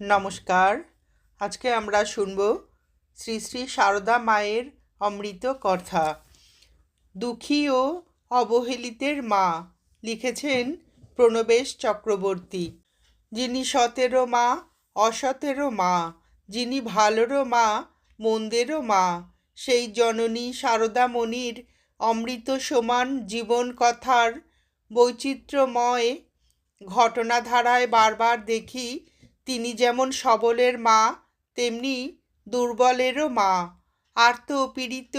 নমস্কার। আজকে আমরা শুনব শ্রী শ্রী সারদা মায়ের অমৃত কথা। দুঃখী ও অবহেলিতের মা লিখেছেন প্রণবেশ চক্রবর্তী। যিনি সতেরো মা, অসতেরো মা, যিনি ভালোরও মা, মন্দেরও মা, সেই জননী সারদামণির অমৃত সমান জীবন কথার বৈচিত্র্যময় ঘটনাধারায় বারবার দেখি তিনি যেমন সবলের মা, তেমনি দুর্বলেরও মা আর্ত পীড়িত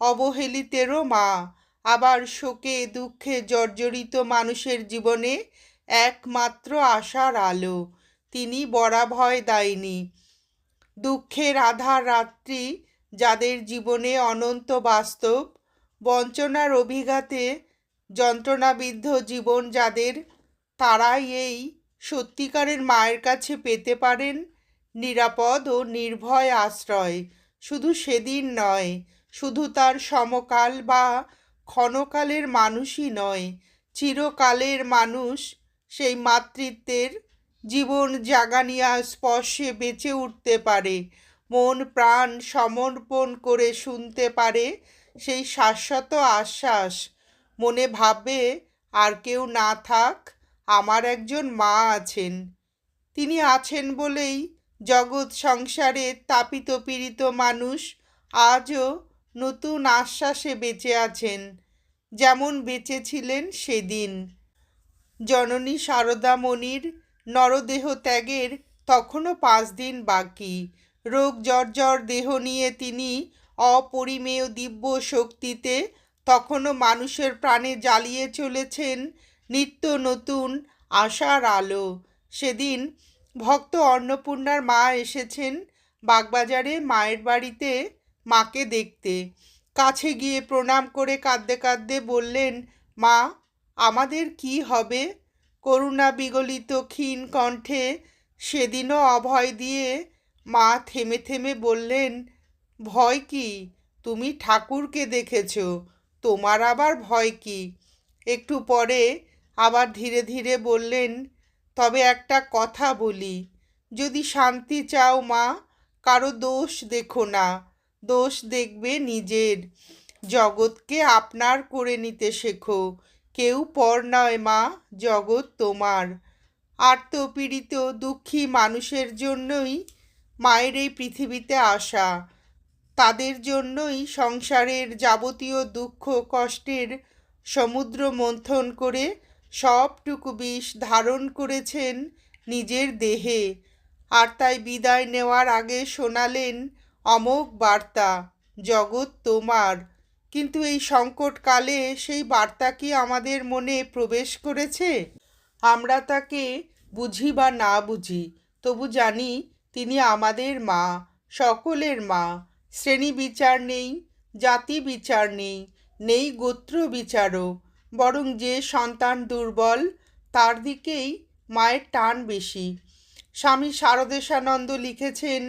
অবহেলিতেরও মা। আবার শোকে, দুঃখে জর্জরিত মানুষের জীবনে একমাত্র আশার আলো। তিনি বরাভয় দায়নি। দুঃখের আধার রাত্রি যাদের জীবনে অনন্ত বাস্তব, বঞ্চনার অভিঘাতে যন্ত্রণাবিদ্ধ জীবন যাদের তারাই এই সত্যিকারের মায়ের কাছে পেতে পারেন নিরাপদ ও নির্ভয় আশ্রয়। শুধু সেদিন নয়, শুধু তার সমকাল বা ক্ষণকালের মানুষই নয়, চিরকালের মানুষ সেই মাতৃত্বের জীবন জাগানিয়া স্পর্শে বেঁচে উঠতে পারে, মন প্রাণ সমর্পণ করে শুনতে পারে সেই শাশ্বত আশ্বাস। মনে ভাবে আর কেউ না থাক আমার একজন মা আছেন। তিনি আছেন বলেই জগৎ সংসারে তাপিত পীড়িত মানুষ আজও নতুন আশ্বাসে বেঁচে আছেন, যেমন বেঁচে ছিলেন সেদিন। জননী সারদামণির নরদেহ ত্যাগের তখনও পাঁচ দিন বাকি। রোগ জর্জর দেহ নিয়ে তিনি অপরিমেয় দিব্য শক্তিতে তখনও মানুষের প্রাণে জ্বালিয়ে চলেছেন নিত্য নতুন আশার আলো। সেদিন ভক্ত অন্নপূর্ণার মা এসেছেন বাগবাজারে মায়ের বাড়িতে মাকে দেখতে। কাছে গিয়ে প্রণাম করে কাঁদতে কাঁদতে বললেন, মা, আমাদের কি হবে? করুণা বিগলিত ক্ষীণ কণ্ঠে সেদিনও অভয় দিয়ে মা থেমে থেমে বললেন, ভয় কি? তুমি ঠাকুরকে দেখেছ, তোমার আবার ভয় কি? একটু পরে আবার ধীরে ধীরে বললেন, তবে একটা কথা বলি, যদি শান্তি চাও মা, কারও দোষ দেখো না, দোষ দেখবে নিজের। জগৎকে আপনার করে নিতে শেখো, কেউ পর নয় মা, জগৎ তোমার। আর্তপীড়িত দুঃখী মানুষের জন্যই মায়ের এই পৃথিবীতে আসা। তাদের জন্যই সংসারের যাবতীয় দুঃখ কষ্টের সমুদ্র মন্থন করে সবটুকু বিষ ধারণ করেছেন নিজের দেহে। আর তাই বিদায় নেওয়ার আগে শোনালেন অমোঘ বার্তা, জগৎ তোমার। কিন্তু এই সংকটকালে সেই বার্তা কি আমাদের মনে প্রবেশ করেছে? আমরা তাকে বুঝি বা না বুঝি, তবু জানি তিনি আমাদের মা, সকলের মা। শ্রেণি বিচার নেই, জাতি বিচার নেই নেই গোত্র বিচারও বরং যে সন্তান দুর্বল, তার দিকেই মায়ের টান বেশি। স্বামী শারদেশানন্দ লিখেছেন,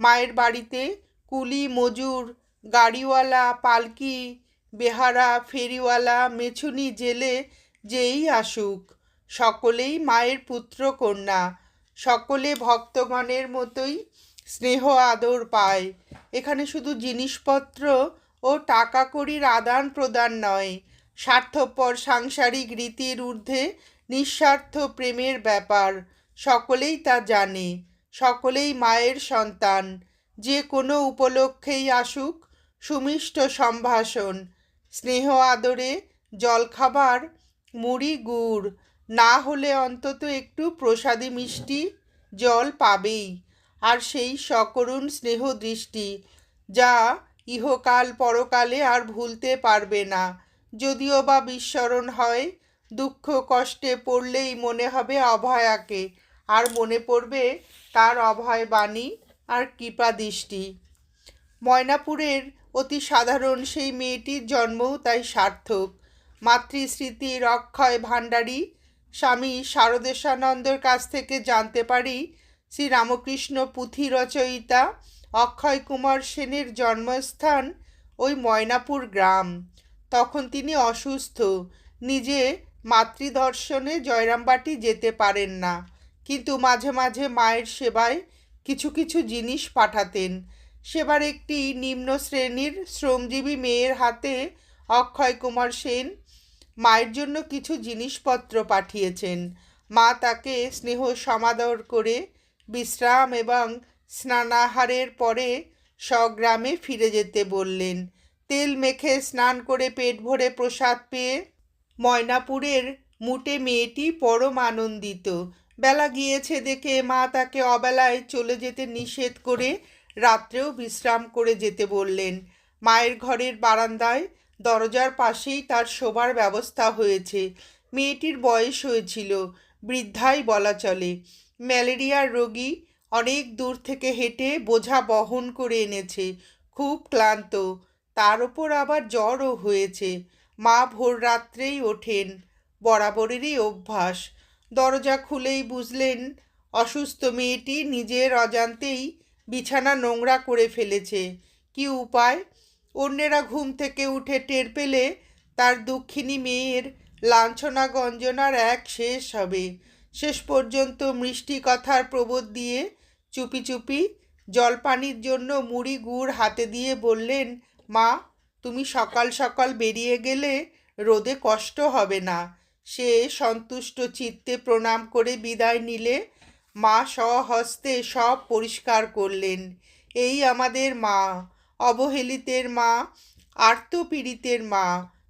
মায়ের বাড়িতে কুলি, মজুর, গাড়িওয়ালা, পালকি, বেহারা, ফেরিওয়ালা, মেছুনি, জেলে যেই আসুক, সকলেই মায়ের পুত্র কন্যা। সকলে ভক্তগণের মতোই স্নেহ, আদর পায়। এখানে শুধু জিনিসপত্র ও টাকা কড়ির আদান প্রদান নয় স্বার্থপর সাংসারিক রীতির ঊর্ধ্বে নিঃস্বার্থ প্রেমের ব্যাপার। সকলেই তা জানে, সকলেই মায়ের সন্তান। যে কোনো উপলক্ষেই আসুক সুমিষ্ট সম্ভাষণ। স্নেহ আদরে জলখাবার, মুড়ি গুড়। না হলে অন্তত একটু প্রসাদী মিষ্টি জল পাবেই। আর সেই সকরুণ স্নেহ দৃষ্টি, যা ইহকাল পরকালে আর ভুলতে পারবে না। যদিও বা বিস্মরণ হয়, দুঃখ কষ্টে পড়লেই মনে হবে অভয়াকে। আর মনে পড়বে তার অভয় বাণী আর কৃপা দৃষ্টি। ময়নাপুরের অতি সাধারণ সেই মেয়েটির জন্মও তাই সার্থক। মাতৃস্মৃতির অক্ষয় ভাণ্ডারী, স্বামী শারদেশানন্দর কাছ থেকে জানতে পারি শ্রীরামকৃষ্ণ পুঁথি রচয়িতা অক্ষয় কুমার সেনের জন্মস্থান ওই ময়নাপুর গ্রাম। তখন তিনি অসুস্থ। নিজে মাতৃদর্শনে জয়রামবাটি যেতে পারেন না। কিন্তু মাঝে মাঝে মায়ের সেবায় কিছু কিছু জিনিস পাঠাতেন। সেবার একটি নিম্ন শ্রেণির শ্রমজীবী মেয়ের হাতে অক্ষয় কুমার সেন মায়ের জন্য কিছু জিনিসপত্র পাঠিয়েছেন। মা তাকে স্নেহ সমাদর করে বিশ্রাম এবং স্নানাহারের পরে স্বগ্রামে ফিরে যেতে বললেন। তেল মেখে স্নান করে পেট ভরে প্রসাদ পেয়ে ময়নাপুরের মুটে মেয়েটি পরম আনন্দিত। বেলা গিয়েছে দেখে মা তাকে অবেলায় চলে যেতে নিষেধ করে রাত্রেও বিশ্রাম করে যেতে বললেন। মায়ের ঘরের বারান্দায় দরজার পাশেই তার শোবার ব্যবস্থা হয়েছে। মেয়েটির বয়স হয়েছিল, বৃদ্ধাই বলা চলে। ম্যালেরিয়ার রোগী অনেক দূর থেকে হেঁটে বোঝা বহন করে এনেছে। খুব ক্লান্ত। তার ওপর আবার জ্বরও হয়েছে। মা ভোর রাত্রেই ওঠেন। বরাবরেরই অভ্যাস। দরজা খুলেই বুঝলেন, অসুস্থ মেয়েটি নিজের অজান্তেই বিছানা নোংরা করে ফেলেছে। কি উপায়? অন্যেরা ঘুম থেকে উঠে টের পেলে তার দুঃখিনী মেয়ের লাঞ্ছনা গঞ্জনার এক শেষ হবে। শেষ পর্যন্ত মিষ্টি কথার প্রবোধ দিয়ে চুপি চুপি জলপানির জন্য মুড়ি গুড় হাতে দিয়ে বললেন মা, তুমি সকাল সকাল বেরিয়ে গেলে রোদে কষ্ট হবে না। সে সন্তুষ্ট চিত্তে প্রণাম করে বিদায় নিলে মা স্বহস্তে সব পরিষ্কার করলেন। এই আমাদের মা, অবহেলিতের মা, আর্তপীড়িতের মা,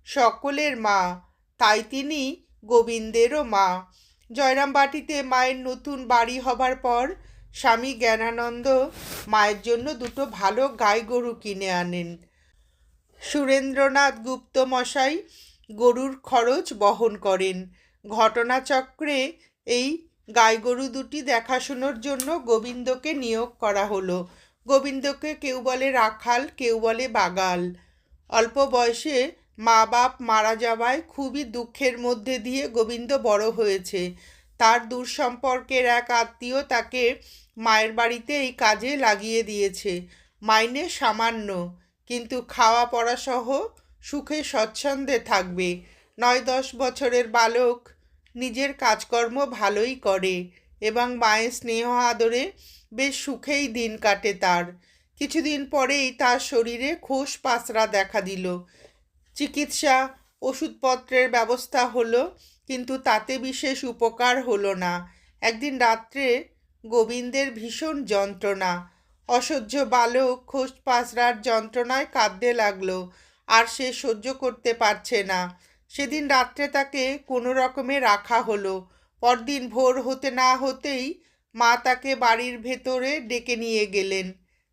সকলের মা, তাই তিনি গোবিন্দেরও মা। জয়রামবাটিতে মায়ের নতুন বাড়ি হবার পর স্বামী জ্ঞানানন্দ মায়ের জন্য দুটো ভালো গাই গরু কিনে আনেন। সুরেন্দ্রনাথ গুপ্ত মশাই গরুর খরচ বহন করেন। ঘটনাচক্রে এই গাই গরু দুটি দেখাশুনোর জন্য গোবিন্দকে নিয়োগ করা হলো। গোবিন্দকে কেউ বলে রাখাল, কেউ বলে বাগাল। অল্প বয়সে মা বাপ মারা যাওয়ায় খুবই দুঃখের মধ্যে দিয়ে গোবিন্দ বড় হয়েছে। তার দূর সম্পর্কের এক আত্মীয় তাকে মায়ের বাড়িতে এই কাজে লাগিয়ে দিয়েছে। মাইনে সামান্য। কিন্তু খাওয়া পড়া সহ সুখে স্বচ্ছন্দে থাকবে। নয় দশ বছরের বালক নিজের কাজকর্ম ভালোই করে এবং মায়ের স্নেহ আদরে বেশ সুখেই দিন কাটে তার। কিছুদিন পরেই তার শরীরে খোস পাসরা দেখা দিল। চিকিৎসা, ওষুধপত্রের ব্যবস্থা হলো, কিন্তু তাতে বিশেষ উপকার হলো না। একদিন রাত্রে গোবিন্দের ভীষণ যন্ত্রণা। অসহ্য বালক খোস পাসরার যন্ত্রণায় কাঁদতে লাগল। আর সে সহ্য করতে পারছে না। সেদিন রাত্রে তাকে কোনো রকমে রাখা হলো। পরদিন ভোর হতে না হতেই মা তাকে বাড়ির ভেতরে ডেকে নিয়ে গেলেন।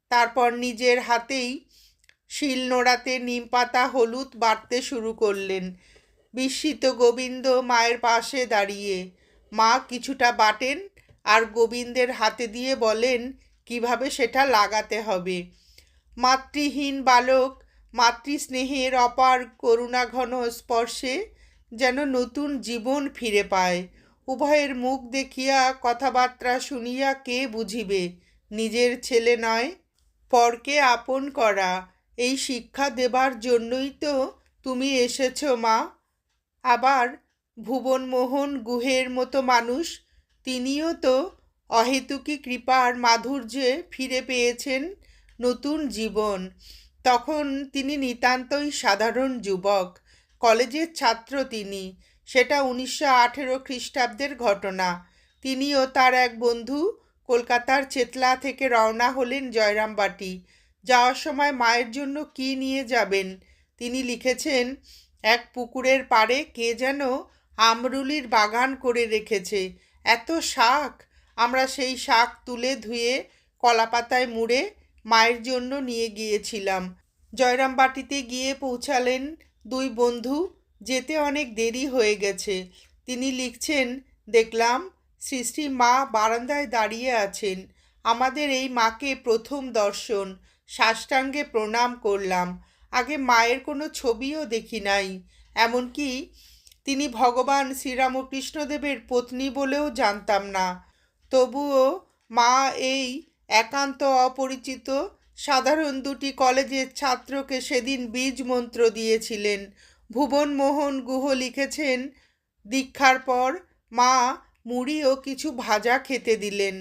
তারপর নিজের হাতেই শিল নোড়াতে নিম পাতা, হলুদ বাটতে শুরু করলেন। বিস্মিত গোবিন্দ মায়ের পাশে দাঁড়িয়ে। মা, কিছুটা বাটেন আর গোবিন্দের হাতে দিয়ে বলেন কীভাবে সেটা লাগাতে হবে? মাতৃহীন বালক, মাতৃস্নেহের অপার করুণাঘন স্পর্শে যেন নতুন জীবন ফিরে পায়। উভয়ের মুখ দেখিয়া, কথাবার্তা শুনিয়া কে বুঝিবে? নিজের ছেলে নয়, পরকে আপন করা। এই শিক্ষা দেবার জন্যই তো তুমি এসেছ মা। আবার ভুবনমোহন গুহের মতো মানুষ, তিনিও তো অহেতুকি কৃপার মাধুর্যে ফিরে পেয়েছেন নতুন জীবন। তখন তিনি নিতান্তই সাধারণ যুবক, কলেজের ছাত্র তিনি। সেটা উনিশশো আঠেরো খ্রিস্টাব্দের ঘটনা। তিনিও তার এক বন্ধু কলকাতার চেতলা থেকে রওনা হলেন জয়রামবাটি। যাওয়ার সময় মায়ের জন্য কি নিয়ে যাবেন? তিনি লিখেছেন, এক পুকুরের পাড়ে কে যেন আমরুলির বাগান করে রেখেছে। এত শাক আমরা সেই শাক তুলে ধুয়ে কলাপাতায় মুড়ে মায়ের জন্য নিয়ে গিয়েছিলাম। জয়রামবাটিতে গিয়ে পৌঁছালেন দুই বন্ধু, যেতে অনেক দেরি হয়ে গেছে। তিনি লিখছেন, দেখলাম শ্রী মা বারান্দায় দাঁড়িয়ে আছেন। আমাদের এই মাকে প্রথম দর্শন। সাষ্টাঙ্গে প্রণাম করলাম। আগে মায়ের কোনো ছবিও দেখি নাই। এমনকি তিনি ভগবান শ্রীরামকৃষ্ণদেবের পত্নী বলেও জানতাম না। তবুও মা এই একান্ত অপরিচিত সাধারণ দুটি কলেজের ছাত্রকে সেদিন বীজ মন্ত্র দিয়েছিলেন। ভুবন মোহন গুহ লিখেছেন, দীক্ষার পর মা মুড়ি ও কিছু ভাজা খেতে দিলেন।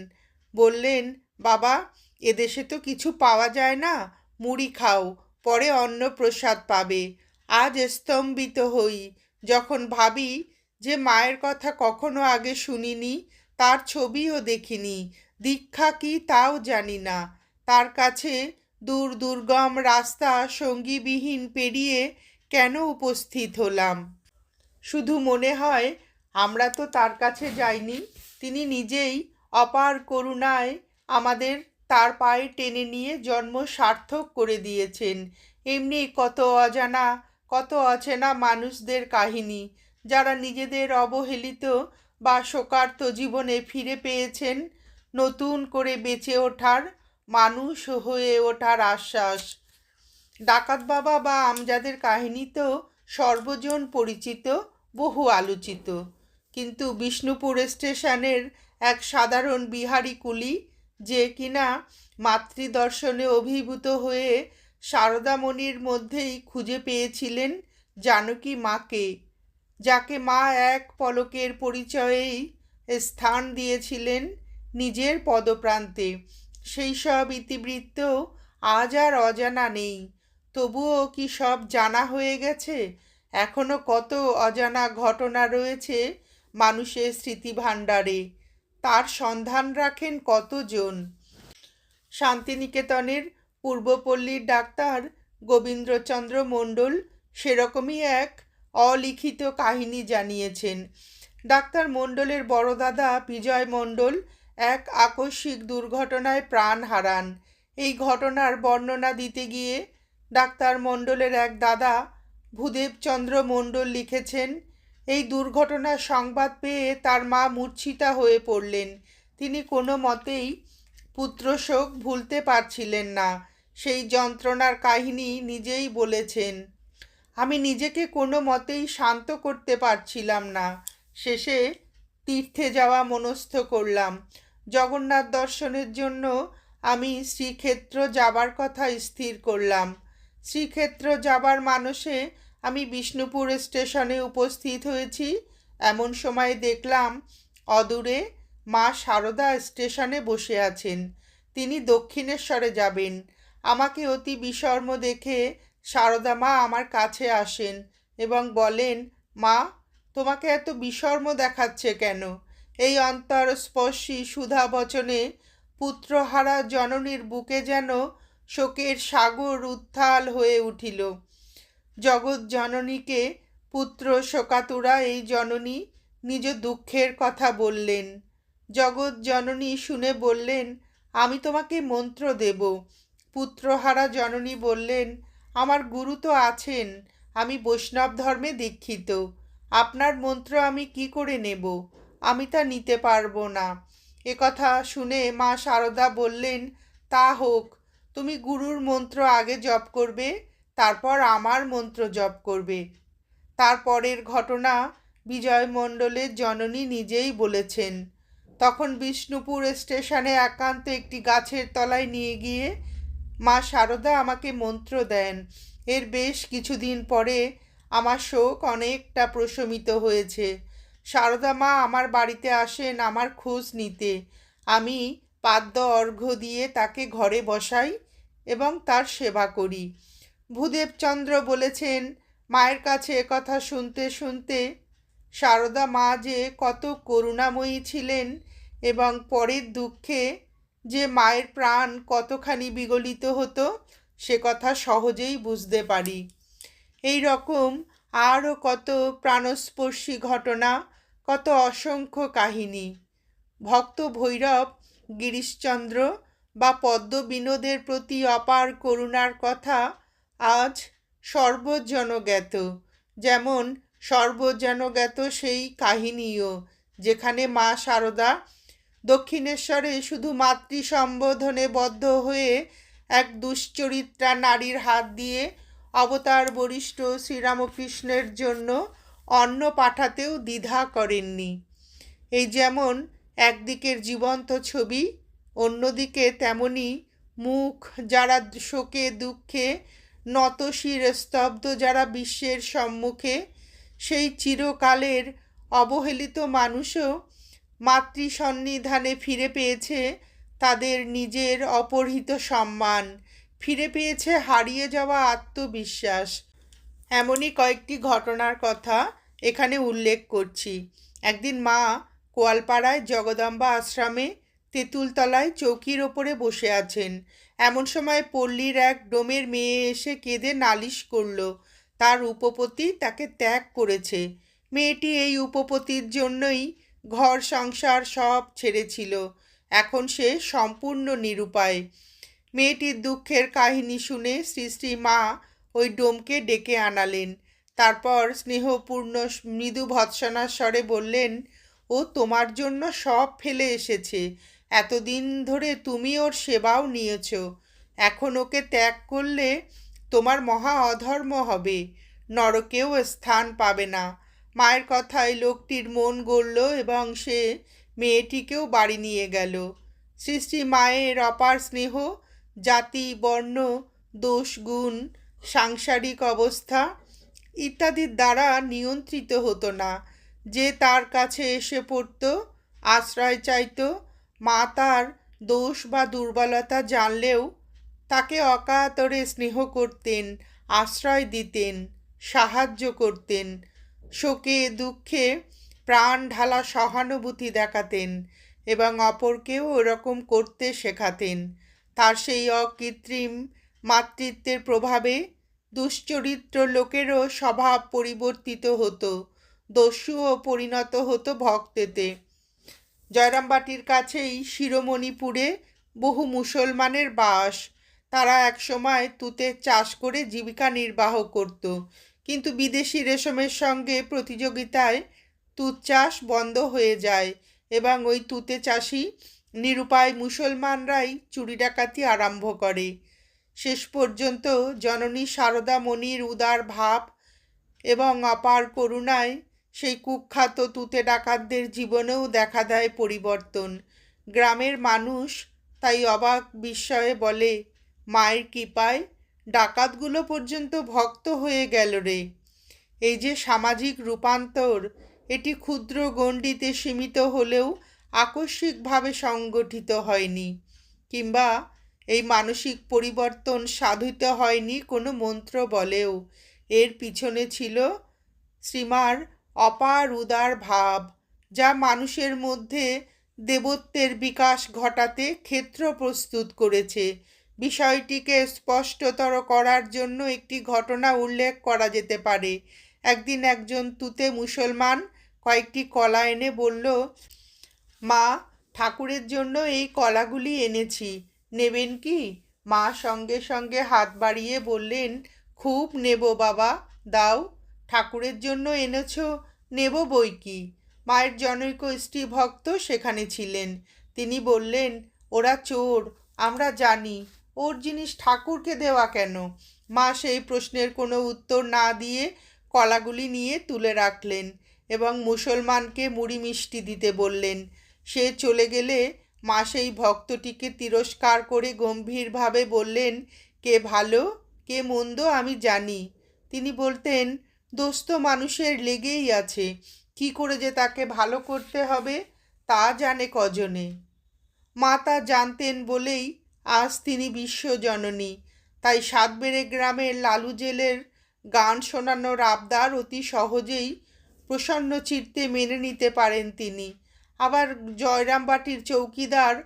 বললেন, বাবা এদেশে তো কিছু পাওয়া যায় না, মুড়ি খাও, পরে অন্ন প্রসাদ পাবে। আজ স্তম্ভিত হই, যখন ভাবি যে মায়ের কথা কখনো আগে শুনিনি তার ছবিও দেখিনি। দীক্ষা কি তাও জানি না। তার কাছে দূর দুর্গম রাস্তা সঙ্গীবিহীন পেরিয়ে কেন উপস্থিত হলাম? শুধু মনে হয়, আমরা তো তার কাছে যাইনি। তিনি নিজেই অপার করুণায় আমাদের তার পায়ে টেনে নিয়ে জন্ম সার্থক করে দিয়েছেন। এমনি কত অজানা, কত অচেনা মানুষদের কাহিনী, যারা নিজেদের অবহেলিত বা শোকার্ত জীবনে ফিরে পেয়েছেন নতুন করে বেঁচে ওঠার মানুষ হয়ে ওঠার আশ্বাস। ডাকাত বাবা বা আমজাদের কাহিনী তো সর্বজন পরিচিত, বহু আলোচিত। কিন্তু বিষ্ণুপুর স্টেশনের এক সাধারণ বিহারি কুলি যে কিনা মাতৃদর্শনে অভিভূত হয়ে সারদামণির মধ্যেই খুঁজে পেয়েছিলেন জানকী মাকে। যাকে মা এক পলকের পরিচয়েই স্থান দিয়েছিলেন নিজের পদপ্রান্তে। সেই সব ইতিবৃত্ত আজ আর অজানা নেই। তবুও কি সব জানা হয়ে গেছে? এখনও কত অজানা ঘটনা রয়েছে মানুষের স্মৃতিভাণ্ডারে। তার সন্ধান রাখেন কতজন? শান্তিনিকেতনের পূর্বপল্লীর ডাক্তার গোবিন্দ্রচন্দ্র মণ্ডল সেরকমই এক অলিখিত কাহিনী জানিয়েছেন। ডাক্তার মণ্ডলের বড় দাদা বিজয় মণ্ডল এক আকস্মিক দুর্ঘটনায় প্রাণ হারান। এই ঘটনার বর্ণনা দিতে গিয়ে ডাক্তার মণ্ডলের এক দাদা ভূদেবচন্দ্র মণ্ডল লিখেছেন, এই দুর্ঘটনার সংবাদ পেয়ে তার মা মূর্ছিতা হয়ে পড়লেন। তিনি কোনো মতেই পুত্রশোক ভুলতে পারছিলেন না। সেই যন্ত্রণার কাহিনী নিজেই বলেছেন। আমি নিজেকে কোনো মতেই শান্ত করতে পারছিলাম না। শেষে তীর্থে যাওয়া মনস্থ করলাম। জগন্নাথ দর্শনের জন্য আমি শ্রীক্ষেত্র যাবার কথা স্থির করলাম। শ্রীক্ষেত্র যাবার মানসে আমি বিষ্ণুপুর স্টেশনে উপস্থিত হয়েছি। এমন সময় দেখলাম অদূরে মা সারদা স্টেশনে বসে আছেন। তিনি দক্ষিণেশ্বরে যাবেন। আমাকে অতি বিষর্ম দেখে সারদা মা আমার কাছে আসেন এবং বলেন, মা, তোমাকে এত বিষর্ম দেখাচ্ছে কেন? এই অন্তরস্পর্শী সুধা বচনে পুত্রহারা জননীর বুকে যেন শোকের সাগর উত্থাল হয়ে উঠিল। জগৎ জননীকে পুত্র শোকাতুরা এই জননী নিজ দুঃখের কথা বললেন। জগৎ জননী শুনে বললেন, আমি তোমাকে মন্ত্র দেব। পুত্রহারা জননী বললেন আমার গুরু তো আছেন, আমি বৈষ্ণব ধর্মে দীক্ষিত। আপনার মন্ত্র আমি কি করে নেব? আমি তা নিতে পারব না। কথা শুনে মা সারদা বললেন, তা হোক, তুমি গুরুর মন্ত্র আগে জপ করবে, তারপর আমার মন্ত্র জপ করবে। তারপরের ঘটনা বিজয় মণ্ডলের জননী নিজেই বলেছেন। তখন বিষ্ণুপুর স্টেশনে একান্ত একটি গাছের তলায় নিয়ে গিয়ে মা সারদা আমাকে মন্ত্র দেন। এর বেশ কিছুদিন পরে আমার শোক অনেকটা প্রশমিত হয়েছে। সারদা মা আমার বাড়িতে আসেন আমার খোঁজ নিতে। আমি পাদ্য অর্ঘ্য দিয়ে তাকে ঘরে বসাই এবং তার সেবা করি। ভূদেবচন্দ্র বলেছেন, মায়ের কাছে কথা শুনতে শুনতে সারদা মা যে কত করুণাময়ী ছিলেন এবং পরের দুঃখে যে মায়ের প্রাণ কতখানি বিগলিত হতো, সে কথা সহজেই বুঝতে পারি। এই রকম আরও কত প্রাণস্পর্শী ঘটনা, কত অসংখ্য কাহিনী। ভক্ত ভৈরব, গিরিশচন্দ্র বা পদ্মবিনোদের প্রতি অপার করুণার কথা আজ সর্বজনজ্ঞাত। যেমন সর্বজনজ্ঞাত সেই কাহিনীও, যেখানে মা সারদা দক্ষিণেশ্বরে শুধু মাতৃ সম্বোধনে বদ্ধ হয়ে এক দুশ্চরিত্রা নারীর হাত দিয়ে অবতার বরিষ্ঠ শ্রীরামকৃষ্ণের জন্য অন্ন পাঠাতেও দ্বিধা করেননি। এই যেমন একদিকের জীবন্ত ছবি, অন্যদিকে তেমনি মুখ যারা শোকে দুঃখে, নতশির স্তব্ধ যারা বিশ্বের সম্মুখে, সেই চিরকালের অবহেলিত মানুষও মাতৃ সন্নিধানে ফিরে পেয়েছে তাদের নিজের অপহৃত সম্মান। ফিরে পেয়েছে হারিয়ে যাওয়া আত্মবিশ্বাস। এমনই কয়েকটি ঘটনার কথা এখানে উল্লেখ করছি। একদিন মা কোয়ালপাড়ায় জগদম্বা আশ্রমে তেঁতুলতলায় চৌকির ওপরে বসে আছেন। এমন সময় পল্লীর এক ডোমের মেয়ে এসে কেঁদে নালিশ করল, তার উপপতি তাকে ত্যাগ করেছে। মেয়েটি এই উপপতির জন্যই ঘর, সংসার সব ছেড়েছিল। এখন সে সম্পূর্ণ নিরুপায়। মেয়েটির দুঃখের কাহিনী শুনে শ্রী শ্রী মা ওই ডোমকে ডেকে আনালেন। তারপর স্নেহপূর্ণ মৃদু ভৎসনার স্বরে বললেন, ও তোমার জন্য সব ফেলে এসেছে। এতদিন ধরে তুমি ওর সেবাও নিয়েছ। এখন ওকে ত্যাগ করলে তোমার মহা অধর্ম হবে। নরকেও স্থান পাবে না। মায়ের কথায় লোকটির মন গড়ল এবং সে মেয়েটিকেও বাড়ি নিয়ে গেল। শ্রী মায়ের অপার স্নেহ, জাতি, বর্ণ, দোষ, গুণ, সাংসারিক অবস্থা ইত্যাদির দ্বারা নিয়ন্ত্রিত হতো না। যে তার কাছে এসে পড়ত, আশ্রয় চাইত, মা তার দোষ বা দুর্বলতা জানলেও তাকে অকাতরে স্নেহ করতেন, আশ্রয় দিতেন, সাহায্য করতেন শোকে দুঃখে প্রাণ ঢালা সহানুভূতি দেখাতেন এবং অপরকেও ওরকম করতে শেখাতেন। তার সেই অকৃত্রিম মাতৃত্বের প্রভাবে দুশ্চরিত্র লোকেরও স্বভাব পরিবর্তিত হতো, দস্যুও পরিণত হতো ভক্তেতে। জয়রামবাটির কাছেই শিরোমণিপুরে বহু মুসলমানের বাস। তারা একসময় তুতের চাষ করে জীবিকা নির্বাহ করত। কিন্তু বিদেশি রেশমের সঙ্গে প্রতিযোগিতায় তুত চাষ বন্ধ হয়ে যায় এবং ওই তুতে চাষি নিরুপায় মুসলমানরাই চুরি ডাকাতি আরম্ভ করে। শেষ পর্যন্ত জননী সারদা মণির উদার ভাব এবং অপার করুণায় সেই কুখ্যাত তুতে ডাকাতদের জীবনেও দেখা দেয় পরিবর্তন। গ্রামের মানুষ তাই অবাক বিস্ময়ে বলে, মায়ের কৃপায় ডাকাতগুলো পর্যন্ত ভক্ত হয়ে গেল রে। এই যে সামাজিক রূপান্তর, এটি ক্ষুদ্র গণ্ডিতে সীমিত হলেও আকস্মিকভাবে সংগঠিত হয়নি, কিংবা এই মানসিক পরিবর্তন সাধিত হয়নি কোনো মন্ত্র বলেও। এর পিছনে ছিল শ্রীমার অপার উদার ভাব, যা মানুষের মধ্যে দেবত্বের বিকাশ ঘটাতে ক্ষেত্র প্রস্তুত করেছে বিষয়টিকে স্পষ্টতর করার জন্য একটি ঘটনা উল্লেখ করা যেতে পারে। একদিন একজন তুতে মুসলমান কয়েকটি কলা এনে বলল, মা, ঠাকুরের জন্য এই কলাগুলি এনেছি। নেবেন কি? মা সঙ্গে সঙ্গে হাত বাড়িয়ে বললেন, খুব নেব বাবা, দাও। ঠাকুরের জন্য এনেছ, নেব বই কি? মায়ের জনৈক স্ত্রী ভক্ত সেখানে ছিলেন। তিনি বললেন, ওরা চোর, আমরা জানি। ওর জিনিস ঠাকুরকে দেওয়া কেন? মা সেই প্রশ্নের কোনো উত্তর না দিয়ে কলাগুলি নিয়ে তুলে রাখলেন এবং মুসলমানকে মুড়ি মিষ্টি দিতে বললেন। সে চলে গেলে মা সেই ভক্তটিকে তিরস্কার করে গম্ভীরভাবে বললেন, কে ভালো, কে মন্দ আমি জানি। তিনি বলতেন, দোস্ত মানুষের লেগেই আছে। কি করে যে তাকে ভালো করতে হবে, তা জানে কজনে। মা তা জানতেন বলেই আজ তিনি বিশ্বজননী। তাই সাতবেড়ে গ্রামের লালু জেলের গান শোনানোর আবদার অতি সহজেই প্রসন্ন চিত্তে মেনে নিতে পারেন তিনি। আবার জয়রামবাটির চৌকিদার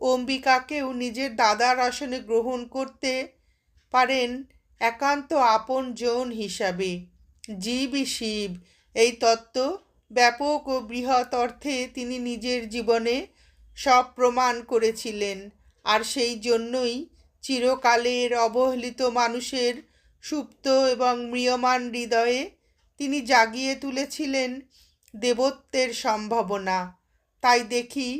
অম্বিকাকেও নিজের দাদার আসনে গ্রহণ করতে পারেন একান্ত আপন জন হিসাবে। জীবই শিব, এই তত্ত্ব ব্যাপক ও বৃহৎ অর্থে তিনি নিজের জীবনে সব প্রমাণ করেছিলেন। আর সেই জন্যই চিরকালের অবহেলিত মানুষের সুপ্ত এবং ম্রিয়মান হৃদয়ে তিনি জাগিয়ে তুলেছিলেন দেবত্বের সম্ভাবনা। তাই দেখি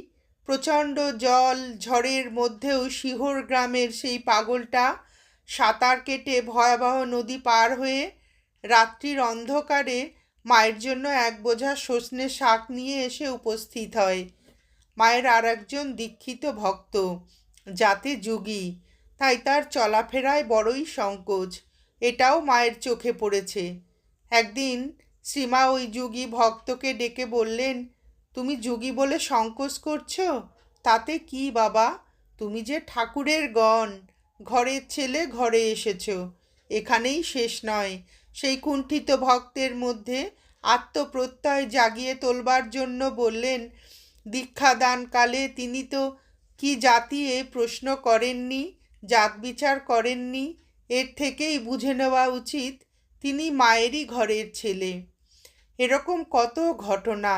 প্রচণ্ড জল ঝড়ের মধ্যেও শিহর গ্রামের সেই পাগলটা সাঁতার কেটে ভয়াবহ নদী পার হয়ে রাত্রির অন্ধকারে মায়ের জন্য এক বোঝা সজনে শাক নিয়ে এসে উপস্থিত হয়। মায়ের আর একজন দীক্ষিত ভক্ত। যাতে যোগী। তাই তার চলাফেরায় বড়ই সংকোচ। এটাও মায়ের চোখে পড়েছে। একদিন শ্রীমা ওই যোগী ভক্তকে ডেকে বললেন, তুমি যোগী বলে সংকোচ করছ? তাতে কি বাবা? তুমি যে ঠাকুরের গণ। ঘরের ছেলে ঘরে এসেছ। এখানেই শেষ নয়। সেই কুণ্ঠিত ভক্তের মধ্যে আত্মপ্রত্যয় জাগিয়ে তোলবার জন্য বললেন, দীক্ষাদানকালে তিনি তো কি জাতি এ প্রশ্ন করেননি, জাত বিচার করেননি, এর থেকেই বুঝে নেওয়া উচিত তিনি মায়েরই ঘরের ছেলে। এরকম কত ঘটনা।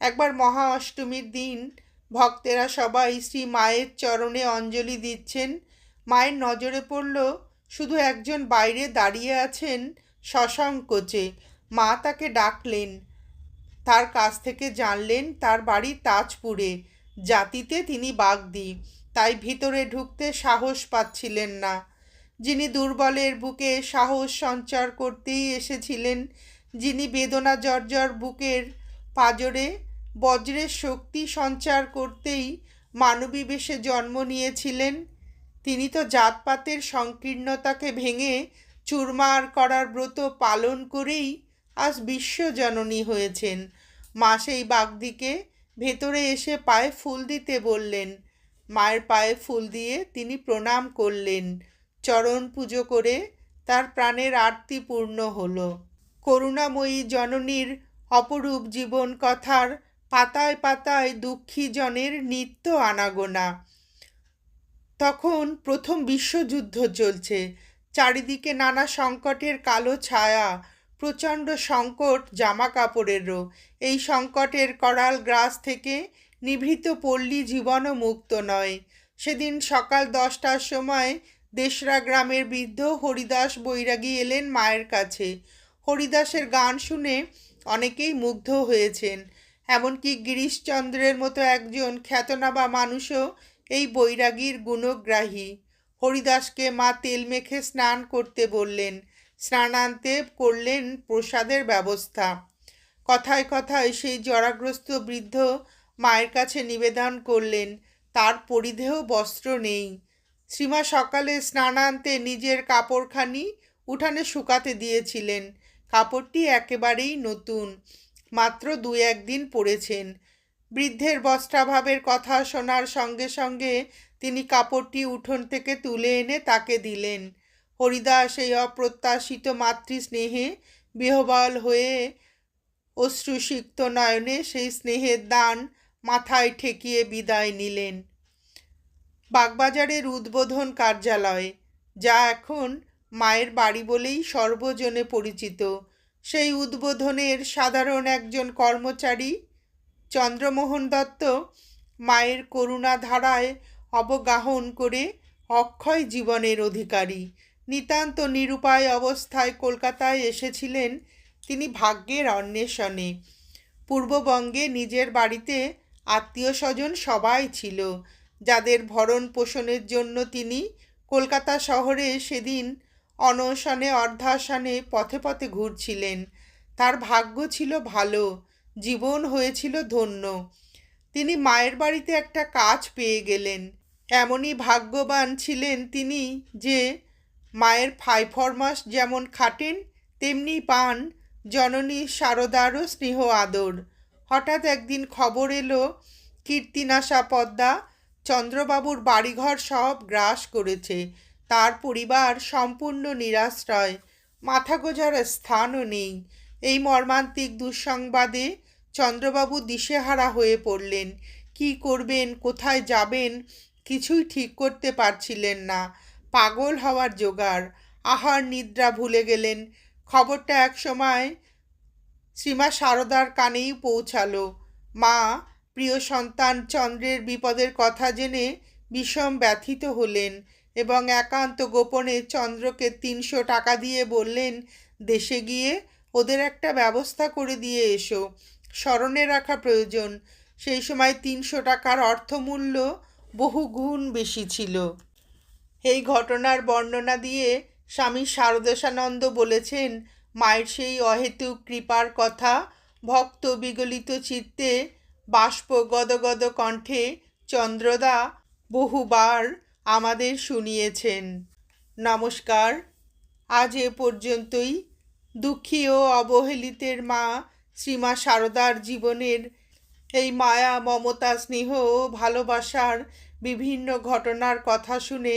একবার মহা অষ্টমীর দিন ভক্তেরা সবাই শ্রী মায়ের চরণে অঞ্জলি দিচ্ছেন। মায়ের নজরে পড়ল, শুধু একজন বাইরে দাঁড়িয়ে আছেন শশাঙ্কোচে। মা তাকে ডাকলেন, তার কাছ থেকে জানলেন তার বাড়ি তাজপুরে। জাতিতে তিনি বাগদি, তাই ভিতরে ঢুকতে সাহস পাচ্ছিলেন না। যিনি দুর্বলের বুকে সাহস সঞ্চার করতেই এসেছিলেন, যিনি বেদনা জর্জর বুকের পাজরে বজ্রের শক্তি সঞ্চার করতেই মানবী বেশে জন্ম নিয়েছিলেন, তিনি তো জাতপাতের সংকীর্ণতাকে ভেঙে চুরমার করার ব্রত পালন করেই আজ বিশ্বজননী হয়েছেন। মা সেই বাগদিকে ভেতরে এসে পায়ে ফুল দিতে বললেন। মায়ের পায়ে ফুল দিয়ে তিনি প্রণাম করলেন। চরণ পুজো করে তার প্রাণের আরতি পূর্ণ হলো। করুণাময়ী জননীর অপরূপ জীবন কথার পাতায় পাতায় দুঃখী জনের নিত্য আনাগোনা। তখন প্রথম বিশ্বযুদ্ধ চলছে। চারিদিকে নানা সংকটের কালো ছায়া প্রচণ্ড সংকট জামা কাপড়েরও এই সংকটের করাল গ্রাস থেকে নিভৃত পল্লী জীবনও মুক্ত নয়। সেদিন সকাল দশটার সময় দেশরা গ্রামের বৃদ্ধ হরিদাস বৈরাগী এলেন মায়ের কাছে। হরিদাসের গান শুনে অনেকেই মুগ্ধ হয়েছেন। এমনকি গিরিশচন্দ্রের মতো একজন খ্যাতনামা মানুষও এই বৈরাগীর গুণগ্রাহী। হরিদাসকে মা তেল মেখে স্নান করতে বললেন স্নানান্তে করলেন প্রসাদের ব্যবস্থা। কথায় কথায় সেই জরাগ্রস্ত বৃদ্ধ মায়ের কাছে নিবেদন করলেন, তার পরিধেয় বস্ত্র নেই। শ্রীমা সকালে স্নানান্তে নিজের কাপড়খানি উঠানে শুকাতে দিয়েছিলেন। কাপড়টি একেবারেই নতুন, মাত্র দু একদিন পরেছেন। বৃদ্ধের বস্ত্রাভাবের কথা শোনার সঙ্গে সঙ্গে তিনি কাপড়টি উঠোন থেকে তুলে এনে তাকে দিলেন। হরিদাস এই অপ্রত্যাশিত মাতৃস্নেহে বিহবল হয়ে অশ্রুসিক্ত নয়নে সেই স্নেহের দান মাথায় ঠেকিয়ে বিদায় নিলেন। বাগবাজারের উদ্বোধন কার্যালয়, যা এখন মায়ের বাড়ি বলেই সর্বজনে পরিচিত। সেই উদ্বোধনের সাধারণ একজন কর্মচারী চন্দ্রমোহন দত্ত মায়ের করুণা ধারায় অবগাহন করে অক্ষয় জীবনের অধিকারী। নিতান্ত নিরুপায় অবস্থায় কলকাতায় এসেছিলেন তিনি ভাগ্যের অন্বেষণে। পূর্ববঙ্গে নিজের বাড়িতে আত্মীয় স্বজন সবাই ছিল, যাদের ভরণ পোষণের জন্য তিনি কলকাতা শহরে সেদিন অনশনে অর্ধাসনে পথে পথে ঘুরছিলেন। তার ভাগ্য ছিল ভালো, জীবন হয়েছিল ধন্য। তিনি মায়ের বাড়িতে একটা কাজ পেয়ে গেলেন। এমনই ভাগ্যবান ছিলেন তিনি যে মায়ের ফাইফরমাস যেমন খাটেন, তেমনি পান জননী শারদারও স্নেহ আদর। হঠাৎ একদিন খবর এলো, কীর্তিনাশা পদ্মা চন্দ্রবাবুর বাড়িঘর সব গ্রাস করেছে। তার পরিবার সম্পূর্ণ নিরাশ্রয়, মাথা গোজার স্থানও নেই। এই মর্মান্তিক দুঃসংবাদে চন্দ্রবাবু দিশেহারা হয়ে পড়লেন। কি করবেন, কোথায় যাবেন কিছুই ঠিক করতে পারছিলেন না। পাগল হওয়ার জোগাড়। আহার নিদ্রা ভুলে গেলেন। খবরটা এক সময় শ্রীমা সারদার কানেই পৌঁছালো। মা, প্রিয় সন্তান চন্দ্রের বিপদের কথা জেনে বিষম ব্যথিত হলেন এবং একান্ত গোপনে চন্দ্রকে তিনশো টাকা দিয়ে বললেন, দেশে গিয়ে ওদের একটা ব্যবস্থা করে দিয়ে এসো। স্মরণে রাখা প্রয়োজন। সেই সময় তিনশো টাকার অর্থমূল্য বহু গুণ বেশি ছিল। এই ঘটনার বর্ণনা দিয়ে স্বামী শারদেশানন্দ বলেছেন, মায়ের সেই অহেতুক কৃপার কথা ভক্ত বিগলিত চিত্তে বাষ্প গদগদ কণ্ঠে চন্দ্রদা বহুবার আমাদের শুনিয়েছেন। নমস্কার। আজ এ পর্যন্তই। দুঃখী ও অবহেলিতের মা শ্রীমা সারদার জীবনের এই মায়া, মমতা, স্নেহ ও ভালোবাসার বিভিন্ন ঘটনার কথা শুনে